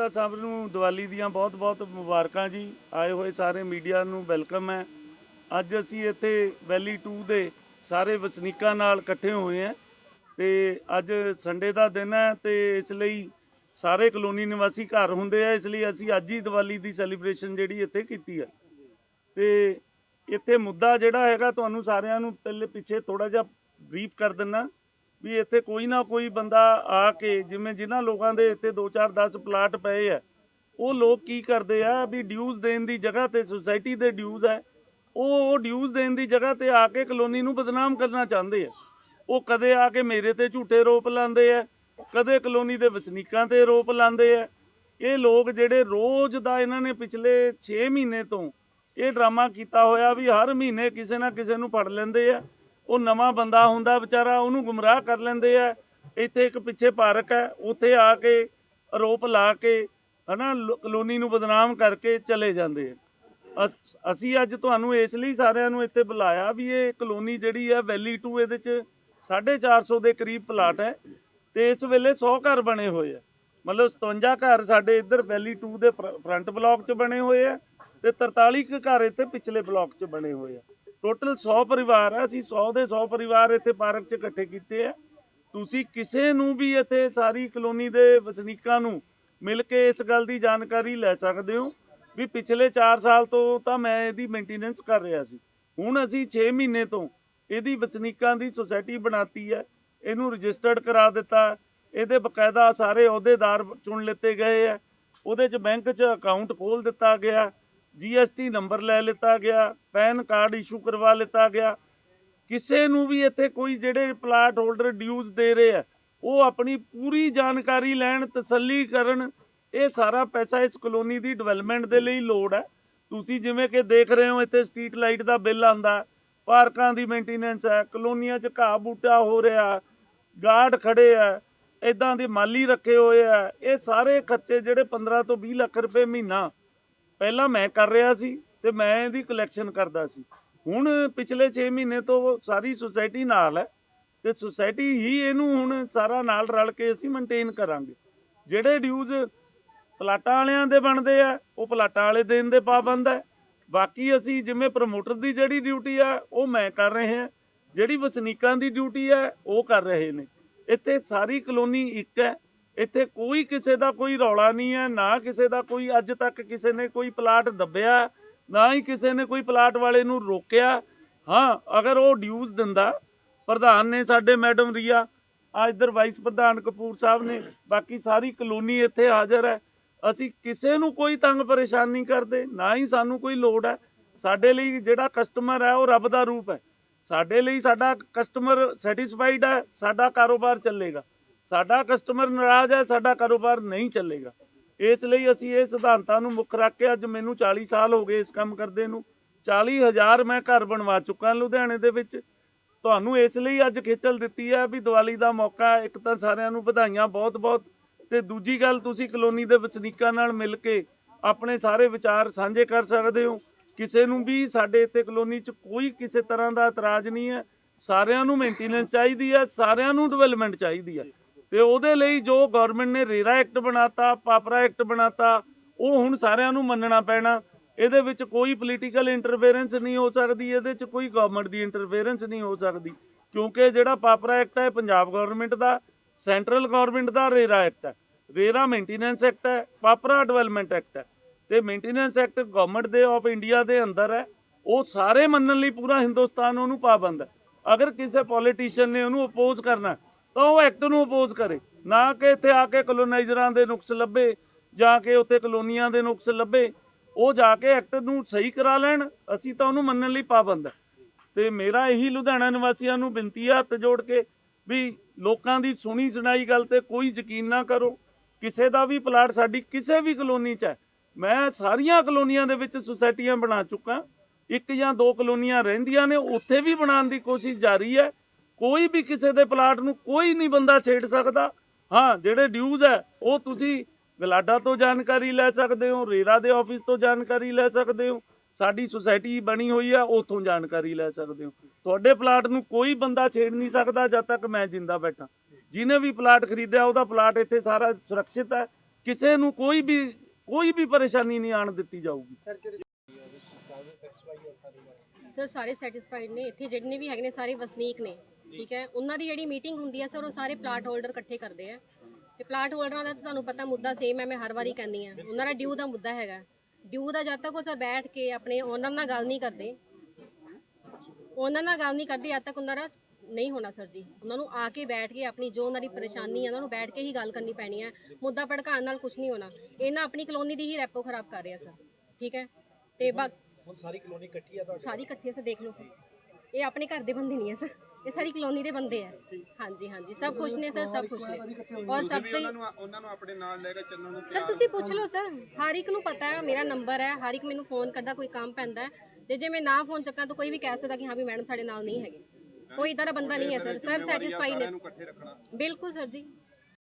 ਤਾਂ ਸਭ ਨੂੰ ਦੀਵਾਲੀ ਦੀਆਂ ਬਹੁਤ-ਬਹੁਤ ਮੁਬਾਰਕਾਂ ਜੀ। ਆਏ ਹੋਏ ਸਾਰੇ ਮੀਡੀਆ ਨੂੰ ਵੈਲਕਮ ਹੈ। ਅੱਜ ਅਸੀਂ ਇੱਥੇ ਵੈਲੀ 2 ਦੇ ਸਾਰੇ ਵਸਨੀਕਾਂ ਨਾਲ ਇਕੱਠੇ ਹੋਏ ਹਾਂ ਤੇ ਅੱਜ ਸੰਡੇ ਦਾ ਦਿਨ ਹੈ ਤੇ ਇਸ ਲਈ ਸਾਰੇ ਕਲੋਨੀ ਨਿਵਾਸੀ ਘਰ ਹੁੰਦੇ ਆ। ਇਸ ਲਈ ਅਸੀਂ ਅੱਜ ਹੀ ਦੀਵਾਲੀ ਦੀ ਸੈਲੀਬ੍ਰੇਸ਼ਨ ਜਿਹੜੀ ਇੱਥੇ ਕੀਤੀ ਹੈ। ਤੇ ਇੱਥੇ ਮੁੱਦਾ ਜਿਹੜਾ ਹੈਗਾ, ਤੁਹਾਨੂੰ ਸਾਰਿਆਂ ਨੂੰ ਪਹਿਲੇ ਪਿੱਛੇ ਥੋੜਾ ਜਿਹਾ ਬਰੀਫ ਕਰ ਦਿੰਨਾ ਵੀ ਇੱਥੇ ਕੋਈ ਨਾ ਕੋਈ ਬੰਦਾ ਆ ਕੇ ਜਿਵੇਂ ਜਿਨ੍ਹਾਂ ਲੋਕਾਂ ਦੇ ਇੱਥੇ 2 4 10 ਪਲਾਟ ਪਏ ਆ, ਉਹ ਲੋਕ ਕੀ ਕਰਦੇ ਆ ਵੀ ਡਿਊਜ਼ ਦੇਣ ਦੀ ਜਗ੍ਹਾ ਤੇ ਸੁਸਾਇਟੀ ਦੇ ਡਿਊਜ਼ ਹੈ ਉਹ ਉਹ ਡਿਊਜ਼ ਦੇਣ ਦੀ ਜਗ੍ਹਾ ਤੇ ਆ ਕੇ ਕਲੋਨੀ ਨੂੰ ਬਦਨਾਮ ਕਰਨਾ ਚਾਹੁੰਦੇ ਆ। ਉਹ ਕਦੇ ਆ ਕੇ ਮੇਰੇ ਤੇ ਝੂਠੇ ਰੋਪ ਲਾਉਂਦੇ ਆ, ਕਦੇ ਕਲੋਨੀ ਦੇ ਵਸਨੀਕਾਂ ਤੇ ਰੋਪ ਲਾਉਂਦੇ ਆ। ਇਹ ਲੋਕ ਜਿਹੜੇ ਰੋਜ਼ ਦਾ ਇਹਨਾਂ ਨੇ ਪਿਛਲੇ 6 ਮਹੀਨੇ ਤੋਂ ਇਹ ਡਰਾਮਾ ਕੀਤਾ ਹੋਇਆ ਵੀ ਹਰ ਮਹੀਨੇ ਕਿਸੇ ਨਾ ਕਿਸੇ ਨੂੰ ਫੜ ਲੈਂਦੇ ਆ। ਉਹ ਨਵਾਂ ਬੰਦਾ ਹੁੰਦਾ, ਵਿਚਾਰਾ ਉਹਨੂੰ ਗੁੰਮਰਾਹ ਕਰ ਲੈਂਦੇ ਆ। ਇੱਥੇ ਇੱਕ ਪਿੱਛੇ ਪਾਰਕ ਹੈ, ਉੱਥੇ ਆ ਕੇ ਆਰੋਪ ਲਾ ਕੇ, ਹਨਾ, ਲੋ- ਕਲੋਨੀ ਨੂੰ ਬਦਨਾਮ ਕਰਕੇ ਚਲੇ ਜਾਂਦੇ ਆ। ਅਸ- ਅਸੀਂ ਅੱਜ ਤੁਹਾਨੂੰ ਇਸ ਲਈ ਸਾਰਿਆਂ ਨੂੰ ਇੱਥੇ ਬੁਲਾਇਆ ਵੀ ਇਹ ਕਲੋਨੀ ਜਿਹੜੀ ਆ, ਵੈਲੀ 2 ਇਹਦੇ ਚ 450 ਦੇ ਕਰੀਬ ਪਲਾਟ ਹੈ ਤੇ ਇਸ ਵੇਲੇ 100 ਘਰ ਬਣੇ ਹੋਏ ਆ। ਮਤਲਬ 57 ਘਰ ਸਾਡੇ ਇੱਧਰ ਵੈਲੀ 2 ਦੇ ਫਰੰਟ ਬਲਾਕ 'ਚ ਬਣੇ ਹੋਏ ਆ ਤੇ 43 ਕੁ ਘਰ ਇੱਥੇ ਪਿਛਲੇ ਬਲਾਕ 'ਚ ਬਣੇ ਹੋਏ ਆ। ਟੋਟਲ 100 ਪਰਿਵਾਰ ਆ, ਅਸੀਂ 100 ਦੇ 100 ਪਰਿਵਾਰ ਇੱਥੇ ਪਾਰਕ 'ਚ ਇਕੱਠੇ ਕੀਤੇ ਆ। ਤੁਸੀਂ ਕਿਸੇ ਨੂੰ ਵੀ ਇੱਥੇ ਸਾਰੀ ਕਲੋਨੀ ਦੇ ਵਸਨੀਕਾਂ ਨੂੰ ਮਿਲ ਕੇ ਇਸ ਗੱਲ ਦੀ ਜਾਣਕਾਰੀ ਲੈ ਸਕਦੇ ਹੋ ਵੀ ਪਿਛਲੇ 4 ਸਾਲ ਤੋਂ ਤਾਂ ਮੈਂ ਇਹਦੀ ਮੇਨਟੇਨੈਂਸ ਕਰ ਰਿਹਾ ਸੀ। ਹੁਣ ਅਸੀਂ 6 ਮਹੀਨੇ ਤੋਂ ਇਹਦੀ ਵਸਨੀਕਾਂ ਦੀ ਸੁਸਾਇਟੀ ਬਣਾਤੀ ਹੈ, ਇਹਨੂੰ ਰਜਿਸਟਰਡ ਕਰਾ ਦਿੱਤਾ, ਇਹਦੇ ਬਕਾਇਦਾ ਸਾਰੇ ਅਹੁਦੇਦਾਰ ਚੁਣ ਲਿੱਤੇ ਗਏ ਆ, ਉਹਦੇ 'ਚ ਬੈਂਕ 'ਚ ਅਕਾਊਂਟ ਖੋਲ ਦਿੱਤਾ ਗਿਆ ਜੀਐਸਟੀ ਨੰਬਰ ਲੈ ਲਿੱਤਾ ਗਿਆ, ਪੈਨ ਕਾਰਡ ਇਸ਼ੂ ਕਰਵਾ ਲਿੱਤਾ ਗਿਆ। ਕਿਸੇ ਨੂੰ ਵੀ ਇੱਥੇ ਕੋਈ ਜਿਹੜੇ ਪਲਾਟ ਹੋਲਡਰ ਡਿਊਜ਼ ਦੇ ਰਹੇ ਆ, ਉਹ ਆਪਣੀ ਪੂਰੀ ਜਾਣਕਾਰੀ ਲੈਣ, ਤਸੱਲੀ ਕਰਨ, ਇਹ ਸਾਰਾ ਪੈਸਾ ਇਸ ਕਲੋਨੀ ਦੀ ਡਿਵੈਲਪਮੈਂਟ ਦੇ ਲਈ ਲੋੜ ਹੈ। ਤੁਸੀਂ ਜਿਵੇਂ ਕਿ ਦੇਖ ਰਹੇ ਹੋ, ਇੱਥੇ ਸਟਰੀਟ ਲਾਈਟ ਦਾ ਬਿੱਲ ਆਂਦਾ ਪਾਰਕਾਂ ਦੀ ਮੇਨਟੇਨੈਂਸ ਹੈ, ਕਲੋਨੀਆਂ 'ਚ ਘਾਹ ਬੂਟਾ ਹੋ ਰਿਹਾ, ਗਾਰਡ ਖੜੇ ਆ ਇਦਾਂ ਦੇ ਮਾਲੀ ਰੱਖੇ ਹੋਏ ਆ, ਇਹ ਸਾਰੇ ਖਰਚੇ ਜਿਹੜੇ 15 ਤੋਂ 20 ਲੱਖ ਰੁਪਏ ਮਹੀਨਾ ਪਹਿਲਾਂ ਮੈਂ ਕਰ ਰਿਹਾ ਸੀ ਤੇ ਮੈਂ ਇਹਦੀ ਕਲੈਕਸ਼ਨ ਕਰਦਾ ਸੀ। ਹੁਣ ਪਿਛਲੇ 6 ਮਹੀਨੇ ਤੋਂ ਸਾਰੀ ਸੁਸਾਇਟੀ ਨਾਲ ਹੈ ਤੇ ਸੁਸਾਇਟੀ ਹੀ ਇਹਨੂੰ ਹੁਣ ਸਾਰਾ ਨਾਲ ਰਲ ਕੇ ਅਸੀਂ ਮੇਨਟੇਨ ਕਰਾਂਗੇ। ਜਿਹੜੇ ਡਿਊਜ਼ ਪਲਾਟਾਂ ਵਾਲਿਆਂ ਦੇ ਬਣਦੇ ਆ, ਉਹ ਪਲਾਟਾਂ ਵਾਲੇ ਦੇਣ ਦੇ ਪਾਬੰਦ ਹੈ। ਬਾਕੀ ਅਸੀਂ ਜਿਵੇਂ ਪ੍ਰਮੋਟਰ ਦੀ ਜਿਹੜੀ ਡਿਊਟੀ ਆ, ਉਹ ਮੈਂ ਕਰ ਰਹੇ ਹਾਂ। ਜਿਹੜੀ ਵਸਨੀਕਾਂ ਦੀ ਡਿਊਟੀ ਹੈ ਉਹ ਕਰ ਰਹੇ ਨੇ। ਇੱਥੇ ਸਾਰੀ ਕਲੋਨੀ ਇੱਕ ਹੈ। ਇੱਥੇ ਕੋਈ ਕਿਸੇ ਦਾ ਕੋਈ ਰੌਲਾ ਨਹੀਂ ਹੈ, ਨਾ ਕਿਸੇ ਦਾ ਕੋਈ ਅੱਜ ਤੱਕ ਕਿਸੇ ਨੇ ਕੋਈ ਪਲਾਟ ਦੱਬਿਆ, ਨਾ ਹੀ ਕਿਸੇ ਨੇ ਕੋਈ ਪਲਾਟ ਵਾਲੇ ਨੂੰ ਰੋਕਿਆ। ਹਾਂ, ਅਗਰ ਉਹ ਡਿਊਜ਼ ਦਿੰਦਾ, ਪ੍ਰਧਾਨ ਨੇ ਸਾਡੇ ਮੈਡਮ ਰੀਆ, ਆ ਇੱਧਰ ਵਾਈਸ ਪ੍ਰਧਾਨ ਕਪੂਰ ਸਾਹਿਬ ਨੇ, ਬਾਕੀ ਸਾਰੀ ਕਲੋਨੀ ਇੱਥੇ ਹਾਜ਼ਰ ਹੈ। ਅਸੀਂ ਕਿਸੇ ਨੂੰ ਕੋਈ ਤੰਗ ਪਰੇਸ਼ਾਨ ਨਹੀਂ ਕਰਦੇ, ਨਾ ਹੀ ਸਾਨੂੰ ਕੋਈ ਲੋੜ ਹੈ। ਸਾਡੇ ਲਈ ਜਿਹੜਾ ਕਸਟਮਰ ਹੈ, ਉਹ ਰੱਬ ਦਾ ਰੂਪ ਹੈ। ਸਾਡੇ ਲਈ ਸਾਡਾ ਕਸਟਮਰ ਸੈਟੀਸਫਾਈਡ ਹੈ, ਸਾਡਾ ਕਾਰੋਬਾਰ ਚੱਲੇਗਾ। ਸਾਡਾ ਕਸਟਮਰ ਨਾਰਾਜ਼ ਹੈ, ਸਾਡਾ ਕਾਰੋਬਾਰ ਨਹੀਂ ਚੱਲੇਗਾ। ਇਸ ਲਈ ਅਸੀਂ ਇਹ ਸਿਧਾਂਤਾਂ ਨੂੰ ਮੁੱਖ ਰੱਖ ਕੇ ਅੱਜ ਮੈਨੂੰ 40 ਸਾਲ ਹੋ ਗਏ ਇਸ ਕੰਮ ਕਰਦੇ ਨੂੰ। 40000 ਮੈਂ ਘਰ ਬਣਵਾ ਚੁੱਕਾ ਲੁਧਿਆਣੇ ਦੇ ਵਿੱਚ। ਤੁਹਾਨੂੰ ਇਸ ਲਈ ਅੱਜ ਖੇਚਲ ਦਿੱਤੀ ਹੈ ਵੀ ਦੀਵਾਲੀ ਦਾ ਮੌਕਾ ਇੱਕ ਤਾਂ ਸਾਰਿਆਂ ਨੂੰ ਵਧਾਈਆਂ ਬਹੁਤ-ਬਹੁਤ। ਤੇ ਦੂਜੀ ਗੱਲ, ਤੁਸੀਂ ਕਲੋਨੀ ਦੇ ਵਸਨੀਕਾਂ ਨਾਲ ਮਿਲ ਕੇ ਆਪਣੇ ਸਾਰੇ ਵਿਚਾਰ ਸਾਂਝੇ ਕਰ ਸਕਦੇ ਹੋ। ਕਿਸੇ ਨੂੰ ਵੀ ਸਾਡੇ ਇੱਥੇ ਕਲੋਨੀ 'ਚ ਕੋਈ ਕਿਸੇ ਤਰ੍ਹਾਂ ਦਾ ਇਤਰਾਜ਼ ਨਹੀਂ ਹੈ। ਸਾਰਿਆਂ ਨੂੰ ਮੇਨਟੇਨੈਂਸ ਚਾਹੀਦੀ ਹੈ, ਸਾਰਿਆਂ ਨੂੰ ਡਿਵੈਲਪਮੈਂਟ ਚਾਹੀਦੀ ਹੈ। ਤੇ ਉਹਦੇ ਲਈ ਜੋ ਗਵਰਨਮੈਂਟ ਨੇ ਰੇਰਾ ਐਕਟ ਬਣਾਤਾ, ਪਾਪਰਾ ਐਕਟ ਬਣਾਤਾ, ਉਹ ਹੁਣ ਸਾਰਿਆਂ ਨੂੰ ਮੰਨਣਾ ਪੈਣਾ। ਇਹਦੇ ਵਿੱਚ ਕੋਈ ਪੋਲੀਟੀਕਲ ਇੰਟਰਫੇਰੈਂਸ ਨਹੀਂ ਹੋ ਸਕਦੀ, ਇਹਦੇ 'ਚ ਕੋਈ ਗਵਰਨਮੈਂਟ ਦੀ ਇੰਟਰਫੇਰੈਂਸ ਨਹੀਂ ਹੋ ਸਕਦੀ। ਕਿਉਂਕਿ ਜਿਹੜਾ ਪਾਪਰਾ ਐਕਟ ਹੈ ਪੰਜਾਬ ਗਵਰਨਮੈਂਟ ਦਾ ਸੈਂਟਰਲ ਗਵਰਨਮੈਂਟ ਦਾ ਰੇਰਾ ਐਕਟ ਹੈ। ਰੇਰਾ ਮੇਨਟੇਨੈਂਸ ਐਕਟ ਹੈ, ਪਾਪਰਾ ਡਿਵੈਲਪਮੈਂਟ ਐਕਟ ਹੈ। ਤੇ ਮੇਨਟੇਨੈਂਸ ਐਕਟ ਗਵਰਨਮੈਂਟ ਦੇ ਆਫ ਇੰਡੀਆ ਦੇ ਅੰਦਰ ਹੈ। ਉਹ ਸਾਰੇ ਮੰਨਣ ਲਈ ਪੂਰਾ ਹਿੰਦੁਸਤਾਨ ਉਹਨੂੰ ਪਾਬੰਦ ਹੈ। ਅਗਰ ਕਿਸੇ ਪੋਲੀਟੀਸ਼ੀਅਨ ਨੇ ਉਹਨੂੰ ਅਪੋਜ਼ ਕਰਨਾ ਤਾਂ ਉਹ ਐਕਟ ਨੂੰ ਅਪੋਜ਼ ਕਰੇ। ਨਾ ਕਿ ਇੱਥੇ ਆ ਕੇ ਕਲੋਨਾਈਜ਼ਰਾਂ ਦੇ ਨੁਕਸ ਲੱਭੇ, ਜਾ ਕੇ ਉੱਥੇ ਕਲੋਨੀਆਂ ਦੇ ਨੁਕਸ ਲੱਭੇ। ਉਹ ਜਾ ਕੇ ਐਕਟ ਨੂੰ ਸਹੀ ਕਰਾ ਲੈਣ, ਅਸੀਂ ਤਾਂ ਉਹਨੂੰ ਮੰਨਣ ਲਈ ਪਾਬੰਦ ਹੈ ਤੇ ਮੇਰਾ ਇਹੀ ਲੁਧਿਆਣਾ ਨਿਵਾਸੀਆਂ ਨੂੰ ਬੇਨਤੀ ਆ, ਹੱਥ ਜੋੜ ਕੇ ਵੀ ਲੋਕਾਂ ਦੀ ਸੁਣੀ ਸੁਣਾਈ ਗੱਲ ਤੇ ਕੋਈ ਯਕੀਨ ਨਾ ਕਰੋ। ਕਿਸੇ ਦਾ ਵੀ ਪਲਾਟ ਸਾਡੀ ਕਿਸੇ ਵੀ ਕਲੋਨੀ 'ਚ ਹੈ। ਮੈਂ ਸਾਰੀਆਂ ਕਲੋਨੀਆਂ ਦੇ ਵਿੱਚ ਸੁਸਾਇਟੀਆਂ ਬਣਾ ਚੁੱਕਾ। ਇੱਕ ਜਾਂ ਦੋ ਕਲੋਨੀਆਂ ਰਹਿੰਦੀਆਂ ਨੇ, ਉੱਥੇ ਵੀ ਬਣਾਉਣ ਦੀ ਕੋਸ਼ਿਸ਼ ਜਾਰੀ ਹੈ। ਕੋਈ ਵੀ ਕਿਸੇ ਦੇ ਪਲਾਟ ਨੂੰ ਕੋਈ ਨਹੀਂ ਬੰਦਾ ਛੇੜ ਸਕਦਾ। ਹਾਂ ਜਿਹੜੇ ਡਿਊਜ਼ ਹੈ ਉਹ ਤੁਸੀਂ ਗਲਾਡਾ ਤੋਂ ਜਾਣਕਾਰੀ ਲੈ ਸਕਦੇ ਹੋ ਰੇਰਾ ਦੇ ਆਫਿਸ ਤੋਂ ਜਾਣਕਾਰੀ ਲੈ ਸਕਦੇ ਹੋ। ਸਾਡੀ ਸੁਸਾਇਟੀ ਬਣੀ ਹੋਈ ਆ ਉੱਥੋਂ ਜਾਣਕਾਰੀ ਲੈ ਸਕਦੇ ਹੋ। ਤੁਹਾਡੇ ਪਲਾਟ ਨੂੰ ਕੋਈ ਬੰਦਾ ਛੇੜ ਨਹੀਂ ਸਕਦਾ ਜਦ ਤੱਕ ਮੈਂ ਜਿੰਦਾ ਬੈਠਾ। ਜਿਹਨੇ ਵੀ ਪਲਾਟ ਖਰੀਦਿਆ ਉਹਦਾ ਪਲਾਟ ਇੱਥੇ ਸਾਰਾ ਸੁਰੱਖਿਅਤ ਹੈ। ਕਿਸੇ ਨੂੰ ਕੋਈ ਵੀ ਕੋਈ ਵੀ ਪਰੇਸ਼ਾਨੀ ਨਹੀਂ ਆਣ ਦਿੱਤੀ ਜਾਊਗੀ। ਸਰ ਸਾਰੇ ਸੈਟੀਸਫਾਈਡ ਨੇ। ਇੱਥੇ ਜਿੰਨੇ ਵੀ ਹੈਗੇ ਨੇ ਸਾਰੇ ਵਸਨੀਕ ਨੇ। ਠੀਕ ਹੈ? ਉਹਨਾਂ ਦੀ ਜਿਹੜੀ ਮੀਟਿੰਗ ਹੁੰਦੀ ਹੈ ਸਰ ਉਹ ਸਾਰੇ ਪਲਾਟ ਹੋਲਡਰ ਇਕੱਠੇ ਕਰਦੇ ਆ। ਤੇ ਪਲਾਟ ਹੋਲਡਰਾਂ ਦਾ ਤਾਂ ਤੁਹਾਨੂੰ ਪਤਾ ਮੁੱਦਾ ਸੇਮ ਹੈ ਮੈਂ ਹਰ ਵਾਰੀ ਕਹਿੰਦੀ ਆ ਉਹਨਾਂ ਦਾ ਡਿਊ ਦਾ ਮੁੱਦਾ ਹੈਗਾ। ਡਿਊ ਦਾ ਜਦ ਤੱਕ ਉਹ ਸਰ ਬੈਠ ਕੇ ਆਪਣੇ ਓਨਰ ਨਾਲ ਗੱਲ ਨਹੀਂ ਕਰਦੇ ਉਹਨਾਂ ਨਾਲ ਗੱਲ ਨਹੀਂ ਕਰਦੇ ਜਦ ਤੱਕ ਉਹਨਾਂ ਦਾ ਨਹੀਂ ਹੋਣਾ ਸਰ ਜੀ। ਉਹਨਾਂ ਨੂੰ ਆ ਕੇ ਬੈਠ ਕੇ ਆਪਣੀ ਜੋ ਉਹਨਾਂ ਦੀ ਪਰੇਸ਼ਾਨੀ ਹੈ ਉਹਨਾਂ ਨੂੰ ਬੈਠ ਕੇ ਹੀ ਗੱਲ ਕਰਨੀ ਪੈਣੀ ਹੈ। ਮੁੱਦਾ ਭੜਕਾਉਣ ਨਾਲ ਕੁਝ ਨਹੀਂ ਹੋਣਾ। ਇਹਨਾਂ ਆਪਣੀ ਕਲੋਨੀ ਦੀ ਹੀ ਰੈਪੋ ਖਰਾਬ ਕਰ ਰਿਹਾ ਸਰ ਠੀਕ ਹੈ? ਤੇ ਬਾ ਹੁਣ ਸਾਰੀ ਕਲੋਨੀ ਇਕੱਠੀ ਆ ਸਾਰੀ ਇਕੱਠੀ ਸਰ ਦੇਖ ਲਓ ਸਰ ਇਹ ਆਪਣੇ ਘਰ ਦੇ ਬੰਦੇ ਨਹੀਂ ਹੈ ਸਰ ਇਹ ਸਾਰੀ ਕਲੋਨੀ ਦੇ ਬੰਦੇ ਆ। ਹਾਂਜੀ ਹਾਂਜੀ ਸਭ ਖੁਸ਼ ਨੇ ਸਰ ਸਭ ਖੁਸ਼ ਨੇ। ਔਰ ਸਭ ਤੋਂ ਉਹਨਾਂ ਨੂੰ ਆਪਣੇ ਨਾਲ ਲੈ ਕੇ ਚੱਲਣ ਨੂੰ ਸਰ ਤੁਸੀਂ ਪੁੱਛ ਲਓ ਸਰ ਹਰ ਇੱਕ ਨੂੰ ਪਤਾ ਹੈ ਮੇਰਾ ਨੰਬਰ ਹੈ ਹਰ ਇੱਕ ਮੈਨੂੰ ਫੋਨ ਕਰਦਾ ਕੋਈ ਕੰਮ ਪੈਂਦਾ ਤੇ ਜੇ ਮੈਂ ਨਾ ਫੋਨ ਚੱਕਾਂ ਤਾਂ ਕੋਈ ਵੀ ਕਹਿ ਸਕਦਾ ਕਿ ਹਾਂ ਵੀ ਮੈਡਮ ਸਾਡੇ ਨਾਲ ਨਹੀਂ ਹੈਗੇ। ਕੋਈ ਇਦਾਂ ਦਾ ਬੰਦਾ ਨਹੀਂ ਹੈ ਸਰ ਸਰ ਸੈਟੀਸਫਾਈ ਨੇ। ਬਿਲਕੁਲ ਸਰ ਜੀ।